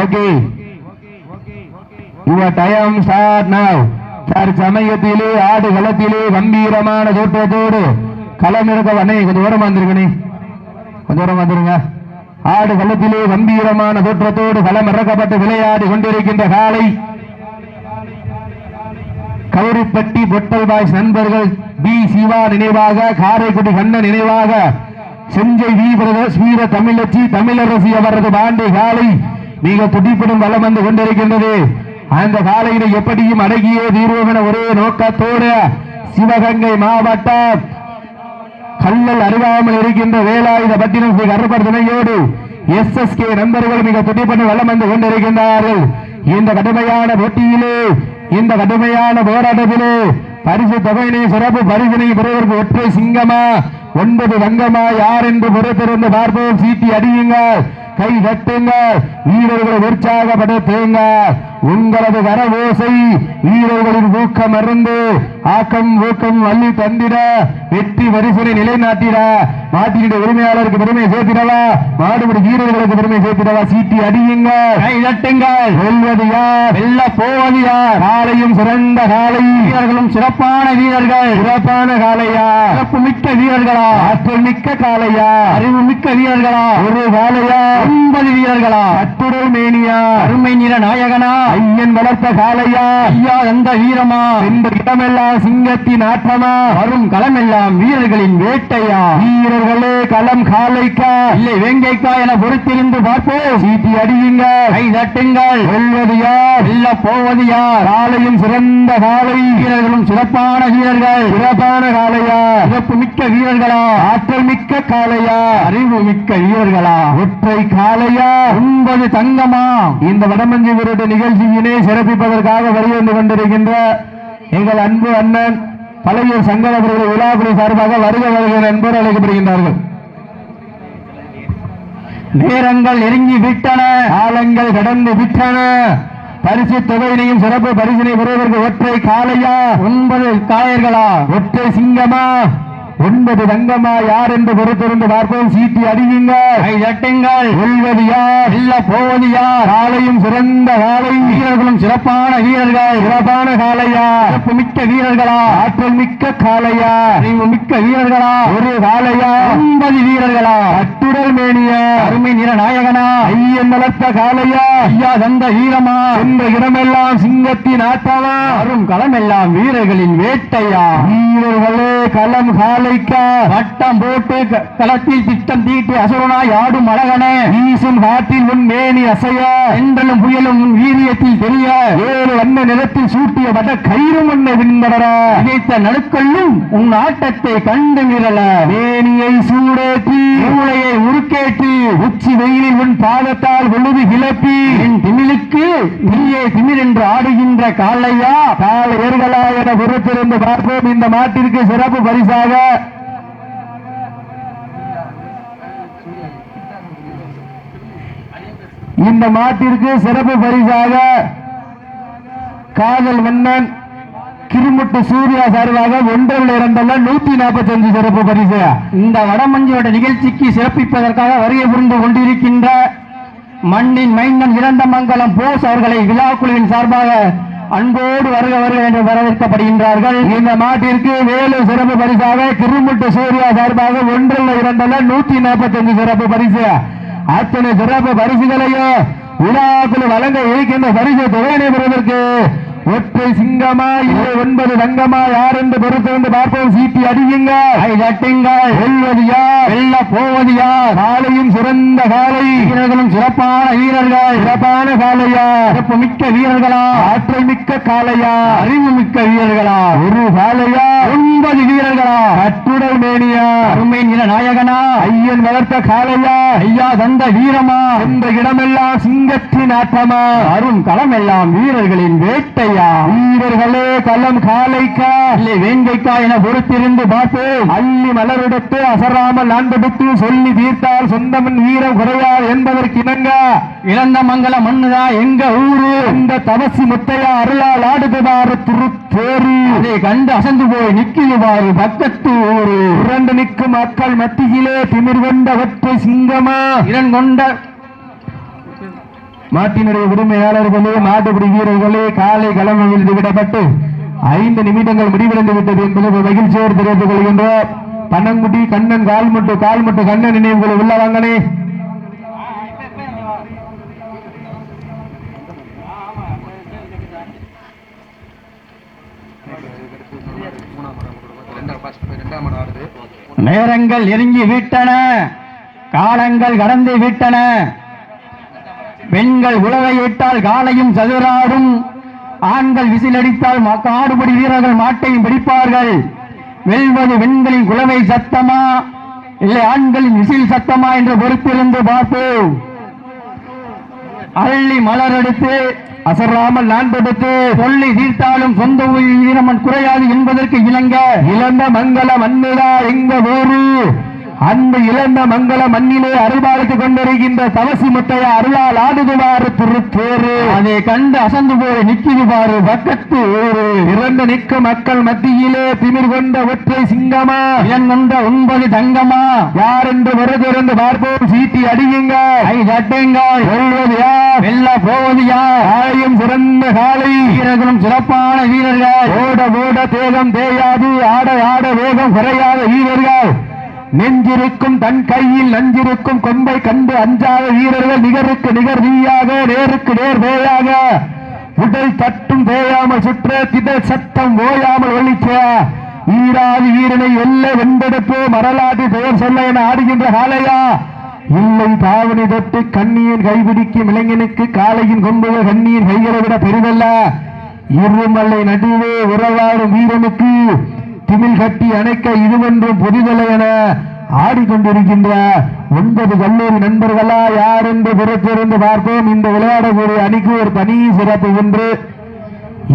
Okay. Your Your sir now sir சமயத்திலே ஆடு களத்திலே கம்பீரமான தோற்றத்தோடு களம் இருக்க அண்ணே கொஞ்சம் தூரம் வந்துருங்கண்ணே கொஞ்சம் தூரம் வந்துருங்க. ஆடு களத்திலே கம்பீரமான தோற்றத்தோடு களம் இறக்கப்பட்டு விளையாடி கொண்டிருக்கின்ற காலை. கௌரிப்பட்டி பொட்டல் பாய்ஸ் நண்பர்கள் பி. சிவா நினைவாக காரைக்குடி கண்ணன் நினைவாக செஞ்சை வி வீர தமிழச்சி தமிழரசி அவரது பாண்டி காலை. மிக துடிப்பிடும் வளம் வந்து கொண்டிருக்கின்றது. அந்த காலையினை எப்படியும் அடங்கியே தீர்வோம் என ஒரே நோக்கத்தோடு சிவகங்கை மாவட்டம். கல்லல் அருகாமல் இருக்கின்ற வேலாயுத பட்டினம் ஸ்ரீ கருப்பர் துணையோடு எஸ் எஸ் கே நண்பர்கள் மிக துடிப்படும் வளம் வந்து கொண்டிருக்கின்றார்கள். இந்த கடுமையான போட்டியிலே இந்த கடுமையான போராட்டத்திலே பரிசு தொகையினை சிறப்பு பரிசினை பெறுவதற்கு ஒற்றை சிங்கமா ஒன்பது வங்கமா யார் என்று பொறுத்திருந்து பார்ப்போம். சீட்டி அடியுங்கள். கை கட்டுங்க வீரர்களை உற்சாகப்படுத்துங்க. உங்களது கரவோசை வீரர்களின் ஊக்கம் அருந்து ஆக்கம் ஊக்கம் அள்ளி தந்திட வெற்றி வரிசனை நிலைநாட்டிட. மாட்டினுடைய உரிமையாளருக்கு பெருமை சேர்த்திடவா? மாடுபடி வீரர்களுக்கு பெருமை சேர்த்திடவா? சீட்டி அடியுங்க கை தட்டுங்கள். வெல்வது யார்? வெல்ல போவது யார்? காலையும் சிறந்த காலை. வீரர்களும் சிறப்பான வீரர்கள். சிறப்பான காலையா? சிறப்பு மிக்க வீரர்களா? ஆற்றல் மிக்க காலையா? அறிவு மிக்க வீரர்களா? ஒரு காலையா? ஒன்பது வீரர்களா? அத்துடல் மேனியா? அருமை நிற நாயகனா? ஐயன் வளர்த்த காலையா ஐயா எந்த வீரமா? இந்த இடமெல்லாம் சிங்கத்தின் ஆட்டமா வரும் களமெல்லாம் வீரர்களின் வேட்டையா? வீரர்களே களம் காலைக்கா இல்லை வேங்கைக்கா என பொறுத்திருந்து பார்ப்போம். சீட்டி அடியுங்க. கை தட்டுங்கள். வெல்வது யார்? வெல்ல போவது யார்? காலையும் சிறந்த காலை வீரர்களும் சிறப்பான வீரர்கள். சிறப்பான காலையா சிறப்பு மிக்க வீரர்களா? ஆற்றல் மிக்க காலையா அறிவு மிக்க வீரர்களா? ஒற்றை காலையா ஒன்பது தங்கமா? இந்த வடமஞ்சி விருது நிகழ்ச்சியினை சிறப்பிப்பதற்காக வருகை கொண்டிருக்கின்ற எங்கள் அன்பு அண்ணன் பழைய சங்கர் அவர்கள் விழாக்குழு சார்பாக வருக வருகிற என்பவர் அழைக்கப்படுகின்றார்கள். நேரங்கள் நெருங்கி விட்டன காலங்கள் கடந்து விட்டன. பரிசு தொகையினையும் சிறப்பு பரிசினை பெறுவதற்கு ஒற்றை காளையா? ஒன்பது காயர்களா ஒற்றை சிங்கமா? ஒன்பது தங்கமா யார் என்று பொறுத்திருந்து பார்ப்போம். சீட்டி அடியுங்க. எட்டுங்கள் வெல்வது யார்? இல்ல போவது யார்? காலையும் சிறந்த காலை. வீரர்களும் சிறப்பான வீரர்கள். சிறப்பான காளையா சிறப்பு மிக்க வீரர்களா? ஆற்றல் மிக்க காளையா அறிவு மிக்க வீரர்களா? ஒரு காளையா ஒன்பது வீரர்களா? அட்டுடல் மேனியா? அருமை நிற நாயகனா? ஐயன் வளர்த்த காளையா ஐயா தந்த வீரமா? என்ற இடமெல்லாம் சிங்கத்தின் ஆட்டமா வரும் களமெல்லாம் வீரர்களின் வேட்டையா? வீரர்களே களம் காலைக்கா வட்டம் போட்டு க- களத்தில் திட்டம் தீட்டி அசுரனாய் ஆடும் அழகனே. வீசும் காட்டில் உன் மேனி அசைய. என்றலும் புயலும் உன் வீரியத்தில் தெரிய. ஏழு வண்ண நிலத்தில் சூட்டிய வட கயிறும் உன்னை விண்படர இணைத்த நடுக்கல்லும் உன் ஆட்டத்தை கண்டு நிரல. மேனியை சூடேற்றி மூளையை உருக்கேற்றி உச்சி வெயிலில் உன் பாதத்தால் விழுது கிளப்பி. என் திமிழுக்கு நீயே திமிர் என்று ஆடுகின்ற காளையா? கால ஏர்களா என பொறுத்திருந்து பார்ப்போம். இந்த மாட்டிற்கு சிறப்பு பரிசாக இந்த மாட்டிற்கு சிறப்பு பரிசாக காதல் மன்னன் கிருமுட்டு சூர்யா சார்பாக ஒன்றில் இரண்டல்ல நூத்தி நாற்பத்தி அஞ்சு சிறப்பு பரிசு. இந்த வடமஞ்சியோட நிகழ்ச்சிக்கு சிறப்பிப்பதற்காக வருகை புரிந்து கொண்டிருக்கின்ற மண்ணின் மைந்தன் இளந்தமங்கலம் போஸ் அவர்களை விழாக்குழுவின் சார்பாக அன்போடு வருக வருக என்று வரவேற்கப்படுகின்றார்கள். இந்த மாட்டிற்கு வேலு சிறப்பு பரிசாக கிருமுட்டு சூர்யா சார்பாக ஒன்றில் இரண்டல்ல நூத்தி நாற்பத்தி அஞ்சு சிறப்பு பரிசு. அத்தனை சிறப்பு பரிசுகளையும் விழாக்குழு வழங்க இருக்கின்ற பரிசு தொகையினை பெறுவதற்கு ஒற்றை சிங்கமா இல்லை ஒன்பது தங்கமா யார் என்று பொறுத்திருந்து பார்ப்போம். சீட்டி அடியுங்க. தட்டுங்கள் வெல்வது யார் வெல்ல போவது யார் காலையும் சிறந்த காலை. வீரர்களும் சிறப்பான வீரர்கள். சிறப்பான காலையா? சிறப்பு மிக்க வீரர்களா? ஆற்றல் மிக்க காலையா? அறிவு மிக்க வீரர்களா? ஒரு காலையா? ஒன்பது வீரர்களா? கட்டுடல் மேனியா? அருமை நில நாயகனா? ஐயன் வளர்த்த காலையா? ஐயா தந்த வீரமா? இந்த இடமெல்லாம் சிங்கத்தின் ஆட்டமா அருண் களமெல்லாம் வீரர்களின் வேட்டையா? வீரர்களே களம் காலைக்கா. இல்லை வேங்கைக்கா என பொறுத்திருந்து பார்ப்போம். அள்ளி மலரெடுத்து அசராமல் ஆண்டெடுத்து சொல்லி தீர்த்தால் சொந்தமன் வீரம் குறையார் என்பதற்கு இணங்க. இழந்த மங்கல மண்ணுதா எங்க ஊரு? இந்த தவசி முத்தையா அருளால் ஆடுதுவாறு திருத்தேரி அதை கண்டு அசந்து போய் நிற்கிதுவாறு பக்கத்து ஊரு. இரண்டு நிற்கும் மக்கள் மத்தியிலே திமிர் கொண்ட ஒற்றை சிங்கமா? இரண் கொண்ட மாட்டினுடைய உரிமையாளர்களே மாட்டுப்பிடி வீரர்களே காலை களமில் விடப்பட்டு ஐந்து நிமிடங்கள் முடிவடைந்து விட்டது என்பது ஒரு மகிழ்ச்சியோடு தெரிவித்துக் கொள்கின்றோம். பனங்குடி கண்ணன் கால்முட்டு கால்முட்டு கண்ணன் நினைவுகளை உள்ள வாங்கனே நேரங்கள் நெருங்கி விட்டன காலங்கள் கடந்து விட்டன. பெண்கள் உழவையிட்டால் காலையும் சதுராடும். ஆண்கள் விசிலடித்தால் மா- காடுபடி வீரர்கள் மாட்டையும் பிடிப்பார்கள். வெல்வது பெண்களின் குலவை சத்தமா? இல்லை ஆண்களின் விசில் சத்தமா என்று பொறுத்திருந்து பார்ப்போம். அள்ளி மலர் எடுத்து அசராமல் நான் கொடுத்து சொல்லி தீர்த்தாலும் சொந்த உயிர் வீரமன் குறையாது என்பதற்கு இணங்க இழந்த மங்கள மண்ணிலா எங்க ஊரு அந்த இழந்த மங்கள மண்ணிலே அருள்பாலித்து கொண்டிருக்கின்ற தவசி முத்தைய அருளால் ஆடுதுவாறு திருத்தேரு அதை கண்டு அசந்து போய் நிக்கிது பாரு பக்கத்து ஊரு. இறந்து நிற்கும் மக்கள் மத்தியிலே திமிர் கொண்ட ஒற்றை சிங்கமா? இளங்கொண்ட ஒன்பது தங்கமா? யார் என்று வருதிருந்து பார்ப்போம். சீட்டி அடியுங்க. ஐ சட்டங்கள் சொல்வது யார்? வெல்ல போவது யார்? காலையும் சிறந்த காலை. வீரர்களும் சிறப்பான வீரர்கள். ஓட ஓட தேகம் தேயாது. ஆட ஆட வேகம் குறையாத வீரர்கள். நெஞ்சிருக்கும் தன் கையில் நஞ்சிருக்கும் கொம்பை கண்டு அஞ்சாத வீரர்கள் நிகருக்கு நிகர் நீயாக நேருக்கு நேர் வேயாக உடல் தட்டும் தேயாமல் சுற்ற திட சத்தம் ஓயாமல் ஒழிக்க வீராதி வீரனை எல்லை வெண்டெடுப்பு மரலாற்று பெயர் சொல்ல என ஆடுகின்ற காளையா. இல்லை தாவணி தொட்டு கண்ணியின் கைபிடிக்கும் இளைஞனுக்கு காளையின் கொம்புகள் கண்ணியின் கைகளை விட பெரிதல்ல. இருமலை நடுவே உறவாடும் வீரனுக்கு திமில் கட்டி அணைக்க இதுவென்றும் புதிதலை என ஆடிக்கொண்டிருக்கின்ற ஒன்பது கல்லூரி நண்பர்களா யார் என்று புறத்திருந்து பார்ப்போம். இந்த விளையாடக்கூடிய அணிக்கு ஒரு தனி சிறப்பு ஒன்று.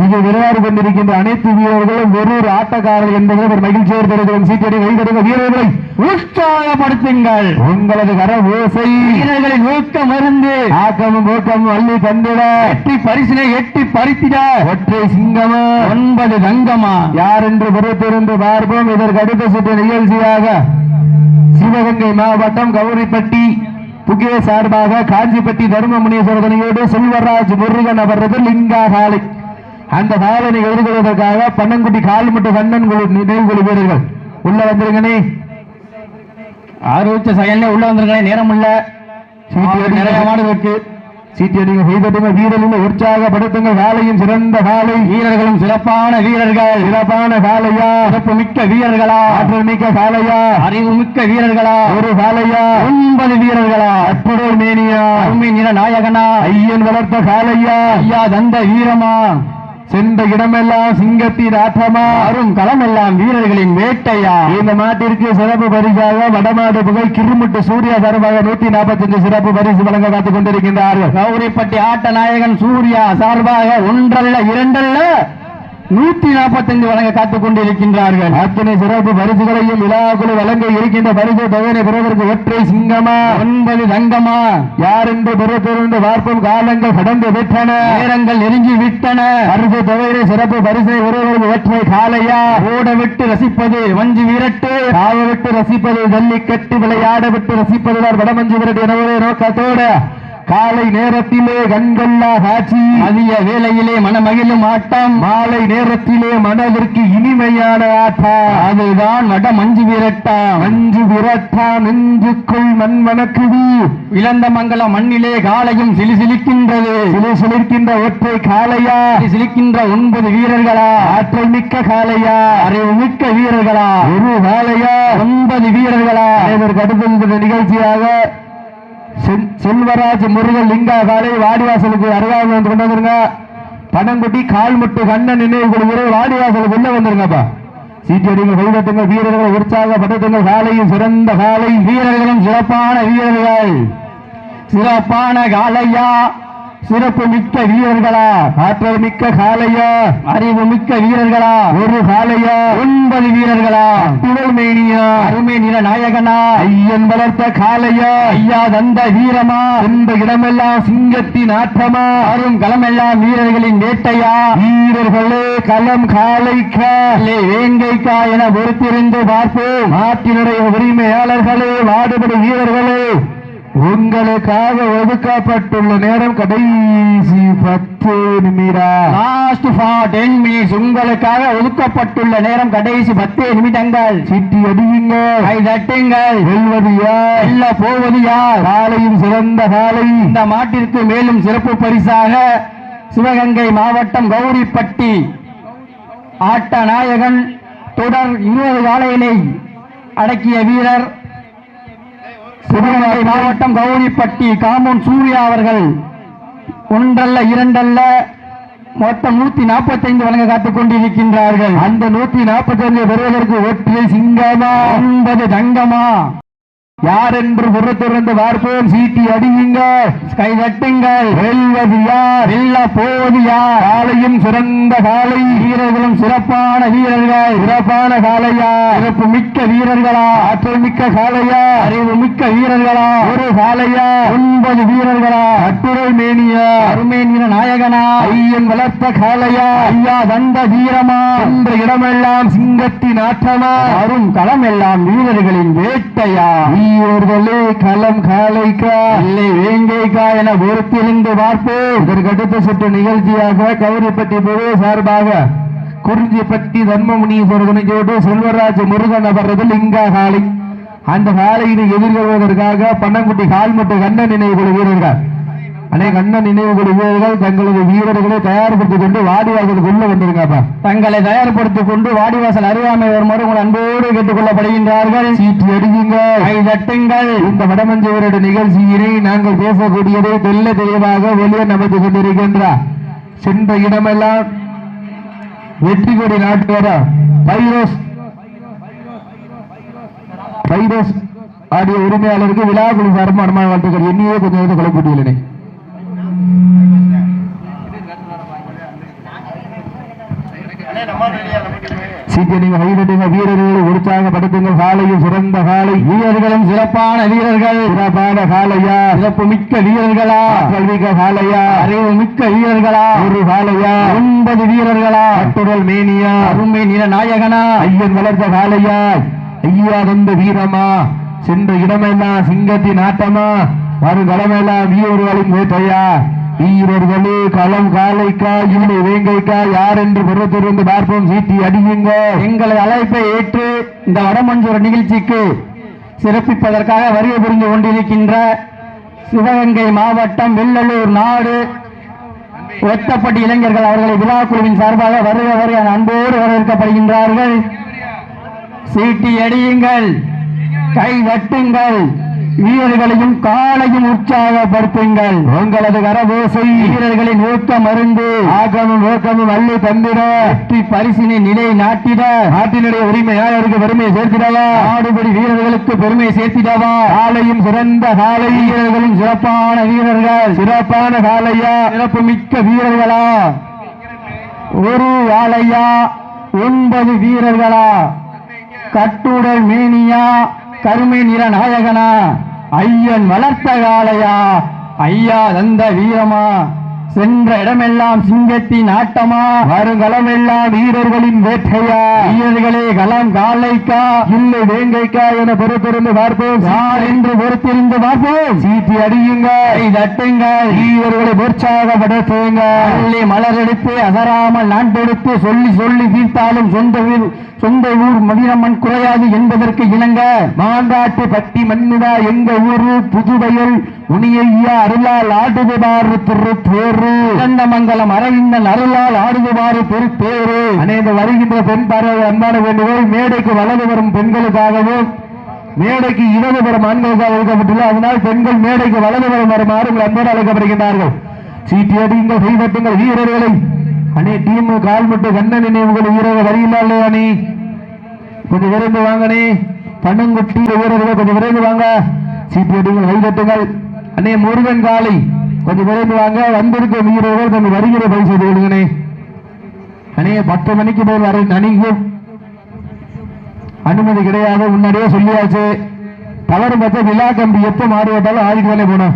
இது விளையாடி கொண்டிருக்கின்ற அனைத்து வீரர்களும் ஒரு ஆட்டக்காரர்கள் என்பதை ஒரு மகிழ்ச்சியோடு தெரிவிக்கும் சீட்டடி வைத்திருக்க வீரர்களை உற்சாகப்படுத்துங்கள். உங்களது கர ஓசை. வீரர்களின் ஊக்கம் மருந்து ஆக்கமும் ஊக்கமும் அள்ளி தந்திட. எட்டி பரிசினை எட்டி பறித்திட. ஒற்றை சிங்கமா? ஒன்பது தங்கமா? யார் என்று பொறுத்திருந்து பார்ப்போம். இதற்கு அடுத்த சுற்று நிகழ்ச்சியாக சிவகங்கை மாவட்டம் கௌரிப்பட்டி புகே சார்பாக காஞ்சிப்பட்டி தர்மமுனீஸ்வரர் துணையோடு செல்வராஜ் முருகன் அவரது லிங்கா காலை. அந்த காலனை எதிர்கொள்வதற்காக பன்னங்குடி கால்முட்டு கண்ணன் குழு நினைவு குழு வீரர்கள். உள்ள வந்திருங்கனே ஆரோக்கிய செயல்ல உள்ள வந்திருக்க நேரம் இல்ல நிறைய. மாடு இருக்கு. சீட்டு அடிங்க. செய்தட்டுங்க வீரர்கள் உற்சாகப்படுத்துங்க காலையும் சிறந்த காலை வீரர்களும் சிறப்பான வீரர்கள். சிறப்பான காலையா சிறப்பு மிக்க வீரர்களா. ஆற்றல் மிக்க காலையா அறிவு மிக்க வீரர்களா. ஒரு காலையா ஒன்பது வீரர்களா. அற்புதல் மேனியா. அருமை நிற நாயகனா. ஐயன் வளர்த்த காலையா ஐயா தந்த வீரமா. சென்ற இடமெல்லாம் சிங்கத்தின் ஆட்டமா அரும் களமெல்லாம் வீரர்களின் வேட்டையா? இந்த மாட்டிற்கு சிறப்பு பரிசாக வடமாடு புகழ் கிருமுட்டு சூர்யா சார்பாக நூத்தி நாற்பத்தஞ்சு சிறப்பு பரிசு வழங்க காத்துக் கொண்டிருக்கின்றார்கள். கௌரிப்பட்டி ஆட்ட நாயகன் சூர்யா சார்பாக ஒன்றல்ல இரண்டல்ல? நூத்தி நாற்பத்தஞ்சு வழங்க காத்துக் கொண்டிருக்கின்றார்கள் அத்தனை சிறப்பு பரிசுகளையும் விழாக்குழு வழங்க இருக்கின்ற பரிசு தொகையை பெறுவதற்கு ஒற்றை சிங்கமா? ஒன்பது தங்கமா? யார் என்று பொறுத்திருந்து பார்ப்போம் காலங்கள் கடந்து விட்டன. நேரங்கள் நெருங்கி விட்டன. பரிசு தொகையை சிறப்பு பரிசை பெறுவதற்கு ஒற்றை காலையா ஓட விட்டு ரசிப்பது வஞ்சி வீரட்டு. காவ விட்டு ரசிப்பது ஜல்லிக்கட்டு விளையாட விட்டு ரசிப்பதுதான் வடமஞ்சு விரட்டு என ஒரே நோக்கத்தோடு. காலை நேரத்திலே கண்கொள்ளா காட்சி. மதிய வேளையிலே மனமகிழும் ஆட்டம். மாலை நேரத்திலே மனதிற்கு இனிமையான ஆட்டம் அதுதான் வட மஞ்சு வீரட்டா. மஞ்சு விரட்டா நெஞ்சுக்குள் மண் மணக்குது இழந்த மங்கலம் மண்ணிலே காலையும் சிலிசிலிக்கின்றது. சிலை சிலிர்க்கின்ற ஒற்றை காளையா. சிலிக்கின்ற ஒன்பது வீரர்களா. ஆற்றல் மிக்க காளையா. அறிவு மிக்க வீரர்களா. ஒரு காளையா. ஒன்பது வீரர்களா. அடுத்த இந்த நிகழ்ச்சியாக செல்வராஜ் முருகன் லிங்கா காலை வாடிவாசலுக்கு அருகாமல் வந்து கொண்டு வந்துருங்க பனங்குட்டி கால்முட்டு கண்ணன் நினைவு கொடுக்கிற வாடிவாசலுக்கு உள்ள வந்துருங்கப்பா. சீட்டடிங்க கைதட்டுங்க வீரர்களை உற்சாகப்படுத்துங்க. காலையும் சிறந்த காலை வீரர்களும் சிறப்பான வீரர்கள். சிறப்பான காலையா? சிறப்பு மிக்க வீரர்களா ஆற்றல் மிக்க காலையா அறிவு மிக்க வீரர்களா ஒரு காலையா ஒன்பது வீரர்களா புகழ்மேனியா அருமை நில நாயகனா ஐயன் வளர்த்த காலையா ஐயா தந்த வீரமா இந்த இடமெல்லாம் சிங்கத்தின் ஆற்றமா அரும் களமெல்லாம் வீரர்களின் வேட்டையா வீரர்களே களம் காலைக்க வேங்கைக்கா என பொறுத்திருந்து பார்ப்போம். நாட்டினுடைய உரிமையாளர்களே வாடுபடும் வீரர்களே. உங்களுக்காக ஒதுக்கப்பட்டுள்ள நேரம் கடைசி பத்து நிமிடம் லாஸ்ட் ஃபார் டென் மினிட்ஸ் உங்களுக்காக ஒதுக்கப்பட்டுள்ள நேரம் கடைசி பத்து நிமிடங்கள். சிட்டி அடியுங்க. கை தட்டுங்கள். வெல்வது யார்? வெல்ல போவது யார்? காலையும் சிறந்த காலை. இந்த மாட்டிற்கு மேலும் சிறப்பு பரிசாக சிவகங்கை மாவட்டம் கௌரிப்பட்டி ஆட்ட நாயகன் தொடர் இருபது காலையினை அடக்கிய வீரர் சிவகங்கை மாவட்டம் கௌரிப்பட்டி காமூன் சூர்யா அவர்கள். ஒன்றல்ல இரண்டல்ல. மொத்தம் நூத்தி நாற்பத்தைந்து வழங்க காத்துக் கொண்டிருக்கின்றார்கள். அந்த நூத்தி நாற்பத்தி அஞ்சு பெறுவதற்கு ஒற்றை சிங்கமா? ஒன்பது தங்கமா? யார் என்று புறத்திறந்து பார்ப்போம் சீட்டி அடியுங்கள் கை கட்டுங்கள் வெல்வது யார்? இல்ல போவது யார்? காலையும் சிறந்த காலை வீரர்களும் சிறப்பான வீரர்கள். சிறப்பான காலையா சிறப்பு மிக்க வீரர்களா? ஆற்றல் மிக்க காலையா அறிவு மிக்க வீரர்களா? ஒரு காலையா ஒன்பது வீரர்களா? கட்டுரை மேனியா? அருமேனிய நாயகனா? ஐயன் வளர்த்த காலையா ஐயா தந்த வீரமா? என்ற இடமெல்லாம் சிங்கத்தின் ஆற்றமா? அரும் களமெல்லாம் வீரர்களின் வேட்டையா? வீரர்களே களம் காலைக்கா? இல்லை வேங்கைக்கா என பொறுத்திருந்து பார்ப்போம். இதற்கு அடுத்த சுற்று நிகழ்ச்சியாக கௌரிப்பட்டி பொது சார்பாக குறிஞ்சிப்பட்டி தர்மமுனீஸ்வரர் துணைக்கோடு செல்வராஜ் முருகன் அவரது லிங்கா காலை அந்த காலையினை எதிர்கொள்வதற்காக பன்னங்குட்டி கால்முட்டு கண்ணன் நினைவு வீரர்கள் அநேக கண்ணன் நினைவு குழு வீரர்கள் தங்களது வீரர்களை தயார்படுத்திக் கொண்டு வாடிவாசலுக்கு உள்ள வந்திருக்காப்பா. தங்களை தயார்படுத்திக் கொண்டு வாடிவாசல் அருகாமை வருமாறு உங்கள் அன்போடு கேட்டுக் கொள்ளப்படுகின்றார்கள் சீட்டு அடியுங்க கை தட்டுங்கள் இந்த வடமஞ்சவருடைய நிகழ்ச்சியினை நாங்கள் பேசக்கூடியதை தெல்ல தெளிவாக வெளியே நமக்கு கொண்டிருக்கின்றார் சென்ற இடமெல்லாம் வெற்றி கொடி நாட்டுவர. பைரோஸ். பைரோஸ் ஆடிய உரிமையாளருக்கு விழா குழு சார்பான வாழ்த்துக்கள். என்னையே கொஞ்சம் வந்து கொலைப்பட்டியலனே சீக்கிரம் கைதட்டுங்க வீரர்களை உற்சாகப்படுத்துங்கள். காலையும் சிறந்த காலை வீரர்களும் சிறப்பான வீரர்கள். சிறப்பான காலையா சிறப்பு மிக்க வீரர்களா? கல்விக்க காலையா அறிவு மிக்க வீரர்களா? ஒரு காலையா ஒன்பது வீரர்களா? கட்டுடல் மேனியா? அருமை நில நாயகனா? ஐயன் வளர்த்த காலையா ஐயா தந்த வீரமா? சென்ற இடமெல்லாம் சிங்கத்தின் ஆட்டமா? வருகளமெல்லாம் வீரர்களின் வேட்டையா? வீரர்களே களம் காலைக்கா இல்லை வேங்கைக்கா யார் என்று புறத்திலிருந்து பார்ப்போம் சீட்டி அடியுங்க. எங்களது அழைப்பை ஏற்று இந்த வடமஞ்சூர் நிகழ்ச்சிக்கு சிறப்பிப்பதற்காக வருகை புரிந்து கொண்டிருக்கின்ற சிவகங்கை மாவட்டம் வெள்ளலூர் நாடு ஒத்தப்பட்டி இளைஞர்கள் அவர்களை விழாக்குழுவின் சார்பாக வருக வருக அன்போடு வரவேற்கப்படுகின்றார்கள். சீட்டி அடியுங்கள் கை வட்டுங்கள். வீரர்களையும் காலையும் உற்சாகப்படுத்துங்கள். உங்களது கரபோசை வீரர்களின் ஊக்கம் அருந்து. ஆக்கமும் ஊக்கமும் அள்ளி தந்திட. பரிசினை நிலை நாட்டிட. நாட்டினுடைய உரிமையாளருக்கு பெருமையை சேர்த்திடவா? ஆடுபடி வீரர்களுக்கு பெருமை சேர்த்திடவா? காலையும் சிறந்த காலை வீரர்களும் சிறப்பான வீரர்கள். சிறப்பான காலையா சிறப்பு மிக்க வீரர்களா? ஒரு ஆளையா? ஒன்பது வீரர்களா? கட்டுடல் மேனியா? கருமை நிற நாயகனா ஐயன் வளர்த்த காளையா? ஐயா தந்த வீரமா? சென்ற இடமெல்லாம் சிங்கத்தின் ஆட்டமா? வருங்களமெல்லாம் வீரர்களின் வேட்டையா? வீரர்களே களம் காலைக்கா? இல்லை வேங்கைக்கா என பொறுத்திருந்து பார்ப்போம். யார் என்று பொறுத்திருந்து பார்ப்போம். சீட்டி அடியுங்க. தட்டுங்க. தட்டுங்கள் வீரர்களை உற்சாகப்படுத்துங்க. அள்ளி மலரெடுத்து அசராமல் நான் தொடுத்து சொல்லி சொல்லி தீர்த்தாலும் சொந்த ஊர் சொந்த ஊர் மதிரம்மன் குறையாது என்பதற்கு இணங்க. மாங்காட்டு பட்டி மண்ணுதா எங்க ஊரு? புதுவையில் உனியையா அருளால் ஆடுதுபாரு திருத்தேரு மங்கலம் அரவிந்தன் அருளால் ஆடுகுமாறு பெருத்தேரு அனைத்து வருகின்ற பெண் பார்வை அன்பான வேண்டுகோள் மேடைக்கு வலது வரும் பெண்களுக்காகவும் மேடைக்கு இடதுபுறம் ஆண்களுக்காக அழைக்கப்பட்டுள்ள அதனால் பெண்கள் மேடைக்கு வலதுபுறம் வருமாறு உங்கள் அன்போடு அழைக்கப்படுகின்றார்கள். சீட்டி அடியுங்கள் கைதட்டுங்கள் வீரர்களை. அணி டீம் கால்முட்டு கண்ண நினைவுகள் வீரர்கள் வரியில்லை அணி? கொஞ்சம் விரைந்து வாங்கனே பன்னங்குட்டி வீரர்கள் கொஞ்சம் விரைந்து வாங்க. சீட்டி அடிங்கள் கைதட்டுங்கள் அண்ணே முருகன் காலை கொஞ்சம் விரைந்து வாங்க. வந்திருக்க வீரர்கள் கொஞ்சம் வருகிற பரிசு விடுங்கண்ணே அணைய அண்ணே பத்து மணிக்கு மேல் வர அணிக்கும் அனுமதி கிடையாது. முன்னாடியே சொல்லியாச்சு. தவறு பார்த்தா விழா கம்பி எப்போ மாறுவதாலும் ஆடிட்டு வேலை போனோம்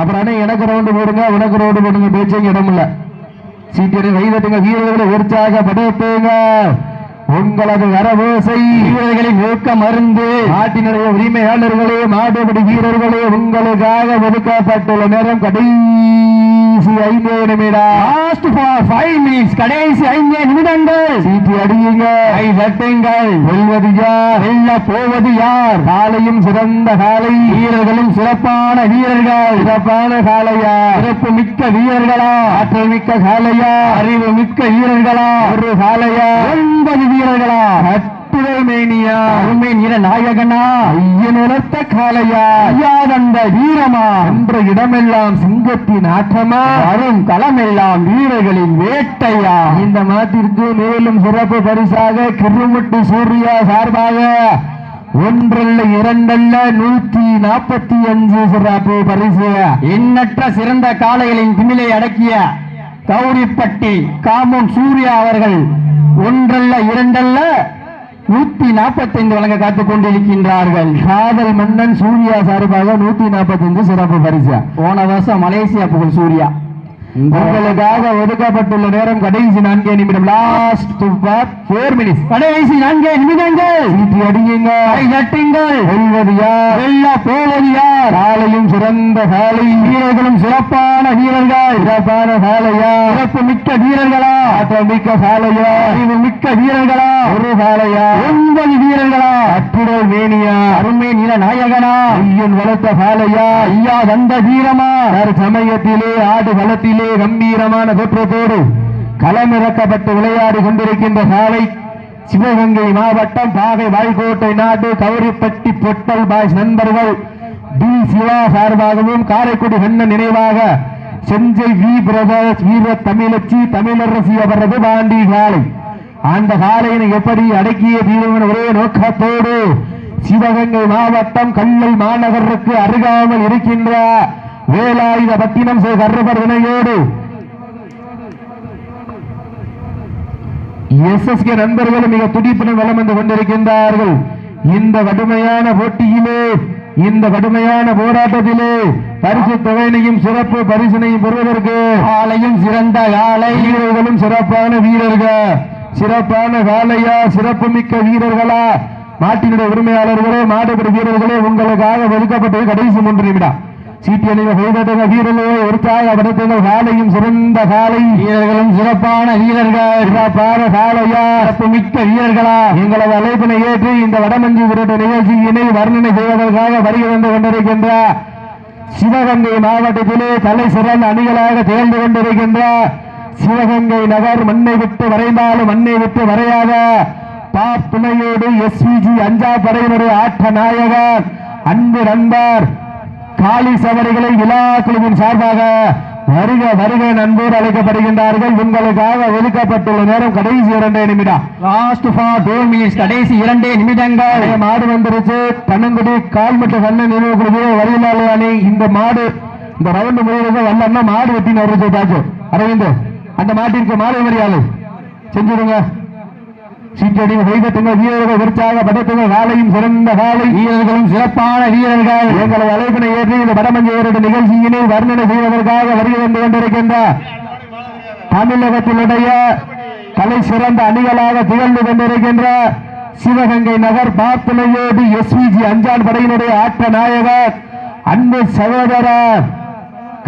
அப்புறம் அண்ணே எனக்கு ரவுண்டு போடுங்க உனக்கு ரவுண்டு போடுங்க. பேச்சு இடம் சீட்டு சீட்டியடை வைதட்டுங்க வீரர்களை உற்சாக படைத்துங்க உங்களது வரவேசை வீரர்களின் ஊக்க மருந்து நாட்டினுடைய உரிமையாளர்களே மாடுபடி வீரர்களே உங்களுக்காக ஒதுக்கப்பட்டுள்ள நேரம் கடைசி. ஐந்து நிமிடம். லாஸ்ட் ஃபார் ஃபைவ் மினிட்ஸ் கடைசி ஐந்து நிமிடங்கள். சீட்டி அடியுங்க. கை தட்டுங்கள். வெல்வது யார்? வெல்ல போவது யார்? காலையும் சிறந்த காலை. வீரர்களும் சிறப்பான வீரர்கள். சிறப்பான காளையா சிறப்பு மிக்க வீரர்களா? ஆற்றல் மிக்க காளையா அறிவு மிக்க வீரர்களா? ஒரு காளையா ஒன்பது வீரர்களா? அருமை நில நாயகனா ஐயன் உணர்த்த காளையா ஐயாதந்த வீரமா என்ற இடமெல்லாம் சிங்கத்தின் ஆற்றமா வரும் களமெல்லாம் வீரர்களின் வேட்டையா. இந்த மாட்டிற்கு மேலும் சிறப்பு பரிசாக கிருமுட்டு சூர்யா சார்பாக ஒன்றல்ல இரண்டல்ல நூத்தி நாற்பத்தி அஞ்சு சிறப்பு பரிசு. எண்ணற்ற சிறந்த காளைகளின் திமிலை அடக்கிய கௌரிப்பட்டி காமூன் சூர்யா அவர்கள் ஒன்றல்ல இரண்டல்ல நூத்தி நாற்பத்தைந்து வழங்க காத்துக் கொண்டிருக்கின்றார்கள் காதல் மன்னன் சூர்யா சார்பாக நூத்தி நாற்பத்தி ஐந்து சிறப்பு பரிசு. போன வருஷம் மலேசியா புகழ் சூர்யா. உங்களுக்காக ஒதுக்கப்பட்டுள்ள நேரம் கடைசி நான்கே நிமிடம். லாஸ்ட் ஃபோர் மினிட்ஸ் கடைசி நான்கே நிமிடங்கள். சீட்டி அடியுங்க கை தட்டுங்கள். வெல்வது யார்? வெல்ல போவது யார்? காலையும் சிறந்த காலை. வீரர்களும் சிறப்பான வீரர்கள். சிறப்பான காலையா? சிறப்பு மிக்க வீரர்களா? ஆற்றல் மிக்க காலையா? அறிவு மிக்க வீரர்களா? ஒரு காலையா? ஒன்பது வீரர்களா? அற்றுடல் மேனியா? அருமை நில நாயகனா? ஐயன் வளர்த்த காலையா? ஐயா வந்த வீரமா? சமயத்திலே ஆடு களத்திலே கம்பீரமான தோற்றத்தோடு களமிறக்கப்பட்டு விளையாடி கொண்டிருக்கின்ற சாலை சிவகங்கை மாவட்டம் பாகை வாய்கோட்டை நாடு கௌரிப்பட்டி பொட்டல் பாய்ஸ் நண்பர்கள் பி சிவா சார்பாகவும் காரைக்குடி கண்ணன் நினைவாக செஞ்சை வி. பிரதர்ஸ் வீர தமிழச்சி தமிழரசி அவரது பாண்டி காலை அந்த காலையினை எப்படி அடக்கிய தீர்வன் ஒரே நோக்கத்தோடு சிவகங்கை மாவட்டம் கல்லல் மாநகருக்கு அருகாமல் இருக்கின்ற வேலாயுத பட்டினம் சே கர்ரபர் வினையோடு எஸ்எஸ்கே நண்பர்களும் மிக துடிப்புடன் வலம் வந்து கொண்டிருக்கின்றார்கள். இந்த கடுமையான போட்டியிலே இந்த கடுமையான போராட்டத்திலே பரிசு தொகையினையும் சிறப்பு பரிசினையும் பெறுவதற்கு ஆலையும் சிறந்த காலை வீரர்களும் சிறப்பான வீரர்கள். சிறப்பான காலையா சிறப்பு மிக்க வீரர்களா? நாட்டினுடைய உரிமையாளர்களே மாடுபடி வீரர்களே உங்களுக்காக ஒதுக்கப்பட்டது கடைசி மூன்று நிமிடம். சீட்டி அணிவ கைதட்டுங்க வீரர்களே ஒருத்தாக படுத்துங்கள் காலையும் சிறந்த காலை. வீரர்களும் சிறப்பான வீரர்கள். சிறப்பான காலையா? மிக்க வீரர்களா? எங்களது அழைப்பினை ஏற்று இந்த வடமஞ்சி விரட்டு நிகழ்ச்சியினை வர்ணனை செய்வதற்காக வருகை வந்து கொண்டிருக்கின்ற சிவகங்கை மாவட்டத்திலே தலை சிறந்த அணிகளாக திகழ்ந்து கொண்டிருக்கின்ற சிவகங்கை நகர் மண்ணை விட்டு வரைந்தாலும் மண்ணை விட்டு வரையாத பாப் துணையோடு எஸ்விஜி அஞ்சா படையினுடைய ஆட்ட நாயகர் அன்பு நண்பர் காளி சவரிகளை விழா குழுவின் சார்பாக வருக வருக நண்போடு அழைக்கப்படுகின்றார்கள். உங்களுக்காக ஒதுக்கப்பட்டுள்ள நேரம் கடைசி இரண்டே நிமிடம். லாஸ்ட் ஃபார் டூ மினிட்ஸ் கடைசி இரண்டே நிமிடங்கள். மாடு வந்துருச்சு. பன்னங்குடி கால்மட்டு கண்ணன் நினைவு குழு வரியிலாளி அணி இந்த மாடு இந்த ரவுண்டு முடிவுக்கு வரலன்னா மாடு வெட்டின்னு வருது தாச்சு அரவிந்த் அந்த மாட்டிற்கு மாலை மரியாதை. செஞ்சுடுங்க. சீட்டடி வைகட்டுங்க வீரர்கள் உற்சாக படத்துங்க காலையும் சிறந்த காலை வீரர்களும் சிறப்பான வீரர்கள். எங்களது அழைப்பினை ஏற்றி இந்த வடமஞ்சி வீரர்கள் நிகழ்ச்சியினை வர்ணனை செய்வதற்காக வருகை வந்து கொண்டிருக்கின்ற தமிழகத்தினுடைய தலை சிறந்த அணிகளாக திகழ்ந்து கொண்டிருக்கின்ற சிவகங்கை நகர் பாத்துணையோடு எஸ்விஜி அஞ்சான் படையினுடைய ஆட்ட நாயகர் அன்பு சகோதரர்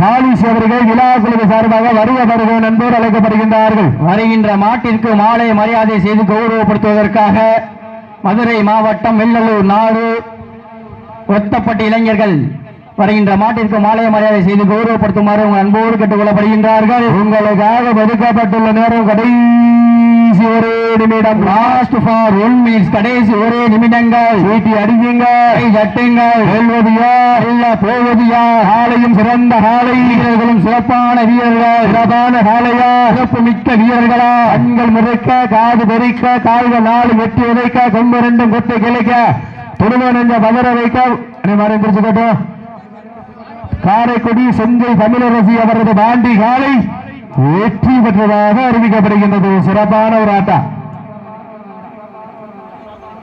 காளிஸ் அவர்கள் விழா சார்பாக வருக வருக நண்போடு அழைக்கப்படுகின்றார்கள். வருகின்ற மாட்டிற்கு மாலை மரியாதை செய்து கௌரவப்படுத்துவதற்காக மதுரை மாவட்டம் வெள்ளலூர் நாடு ஒத்தப்பட்ட இளைஞர்கள் வருகின்ற மாட்டிற்கு மாலை மரியாதை செய்து கௌரவப்படுத்துமாறு உங்கள் அன்போடு கேட்டுக்கொள்ளப்படுகின்றார்கள். உங்களுக்காக ஒதுக்கப்பட்டுள்ள நேரம் கடைசி ஒரே நிமிடம். லாஸ்ட் ஃபார் ஒன் மினிட்ஸ் கடைசி ஒரே நிமிடங்கள். வீட்டி அடிங்க கை தட்டுங்கள். யார்? இல்ல போவது யார்? காலையும் சிறந்த ஆலை. வீரர்களும் சிறப்பான வீரர்கள். சிறப்பான ஆலையா? சிறப்பு மிக்க வீரர்களா? கண்கள் முறைக்க காது பெருக்க கால்கள் நாலு வெட்டி உதைக்க கொம்பு ரெண்டும் கொத்து கிளைக்க. தொடுவ நெஞ்ச பதற வைக்க. அனைவரும் காரைக்குடி செஞ்சை தமிழரசி அவரது பாண்டி காலை. வெற்றி பெற்றதாக அறிவிக்கப்படுகின்றது. சிறப்பான ஒரு ஆட்டம்.